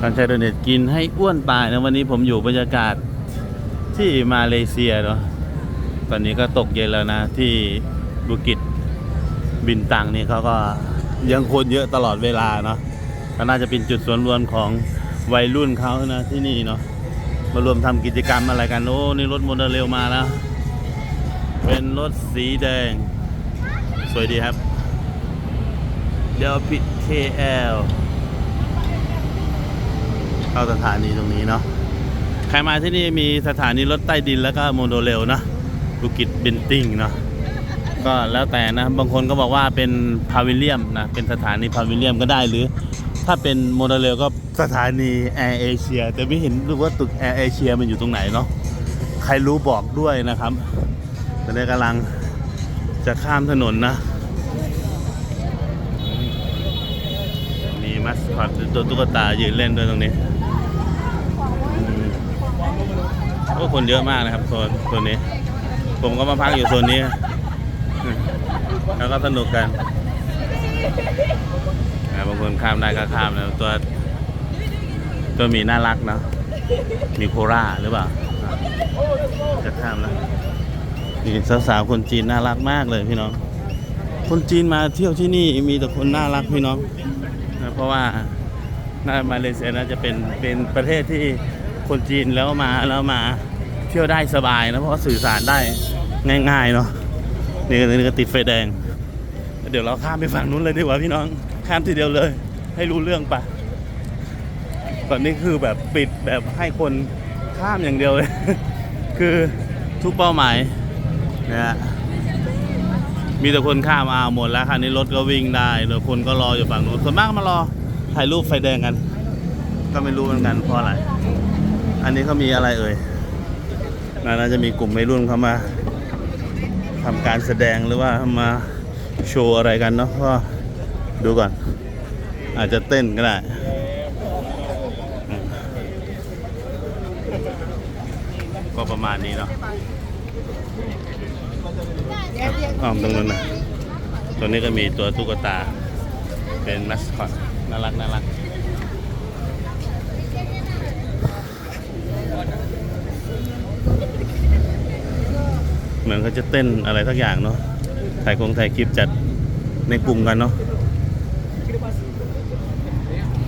การใช้โดเน็ตกินให้อ้วนตายนะวันนี้ผมอยู่บรรยากาศที่มาเลเซียเนาะตอนนี้ก็ตกเย็นแล้วนะ ที่บุกิจบินตังนี่เขาก็ยังคนเยอะตลอดเวลาเนาะก็น่าจะเป็นจุดส่วนรวมของวัยรุ่นเขานะที่นี่เนาะมารวมทำกิจกรรมอะไรกันโอ้นี่รถโมเดลเร็วมาแล้ว เป็นรถสีแดง สวยดีครับเดี๋ยวปิด KL เข้าสถานีตรงนี้เนาะใครมาที่นี่มีสถานีรถใต้ดินแล้วก็โมโนเรลนะบุกิจบินติงเนาะก็แล้วแต่นะบางคนก็บอกว่าเป็นพาวิเลียมนะเป็นสถานีพาวิเลียมก็ได้หรือ ถ้าเป็นโมโนเรลก็สถานีแอร์เอเชียแต่ไม่เห็นรู้ว่าตึกแอร์เอเชียมันอยู่ตรงไหนเนาะใครรู้บอกด้วยนะครับตอนนี้กำลังจะข้ามถนนนะมีมัสคอตตัวตุ๊กตายืนเล่นด้วยตรงนี้อืมโอ้ คนเยอะมากนะครับโซนโซนนี้ ผมก็มาพักอยู่โซนนี้ แล้วก็สนุกกันบางคนข้ามได้ก็ข้ามนะตัวตัวมีน่ารักเนอะมีโคราหรือเปล่าจะข้ามแล้วนี่สาวๆคนจีนน่ารักมากเลยพี่น้อง คนจีนมาเที่ยวที่นี่มีแต่คนน่ารักพี่น้องนะเพราะว่าน่ามาเลเซียน่าจะเป็นเป็นประเทศที่คนจีนแล้วมาแล้วมา เที่ยวได้สบายนะเพราะว่าสื่อสารได้ง่ายๆเนาะนี่ก็นี่ก็ติดไฟแดง เดี๋ยวเราข้ามไปฝั่งนู้นเลยดีกว่าพี่น้องข้ามทีเดียวเลย ให้รู้เรื่องปะตอนนี้คือแบบปิดแบบให้คนข้ามอย่างเดียวเลย คือทุกเป้าหมายนะฮะมีแต่คนข้ามมาหมดแล้วคันนี้รถก็วิ่งได้แล้วคนก็รออยู่ฝั่งนู้นส่วนมากมารอถ่ายรูปไฟแดงกัน ก็ไม่รู้เหมือนกันเพราะอะไร อันนี้เขามีอะไรเอ่ย น่าจะมีกลุ่มวัยรุ่นเขามาทำการแสดงหรือว่ามาโชว์อะไรกันเนาะก็ดูก่อน อาจจะเต้นก็ได้ก็ประมาณนี้เนาะอ้อมตรงนั้นนะตัวนี้ก็มีตัวตุ๊กตา เป็นมัสคอตน่ารักน่ารัก เหมือนเขาจะเต้นอะไรสักอย่างเนาะถ่ายคงถ่ายคลิปจัดในกลุ่มกันเนาะ